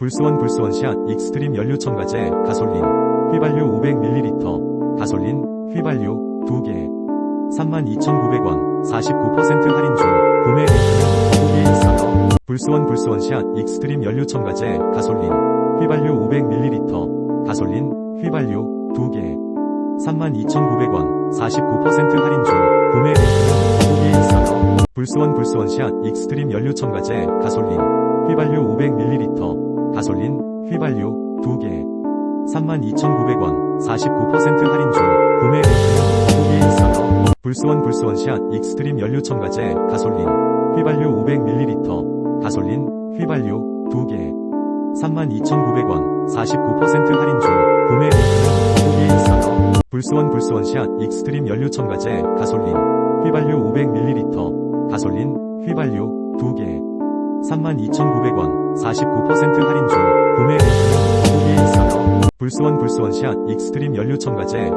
불스원 불스원 샷 익스트림 연료 첨가제 가솔린 휘발유 500ml 가솔린 휘발유 2개. 32,900원 49% 할인 중 구매 거기에 있어요 불스원 불스원 샷 익스트림 연료 첨가제 가솔린 휘발유 500ml 가솔린 휘발유 2개. 32,900원 49% 할인 중 구매 거기에 있어요 불스원 불스원 샷 익스트림 연료 첨가제 가솔린 휘발유 500ml 가솔린 휘발유 2개. 32,900원 49% 할인 중 구매 링크는 거기에 있어요 불스원 불스원샷 익스트림 연료 첨가제 가솔린 휘발유 500ml 가솔린 휘발유 2개. 32,900원 49% 할인 중 구매 링크는 거기에 있어요 불스원 불스원샷 익스트림 연료 첨가제 가솔린 휘발유 500ml 가솔린 휘발유 2개 32,900원 49% 할인 중 구매 링크는 거기에 있어요. 불스원 불스원샷 익스트림 연료 첨가제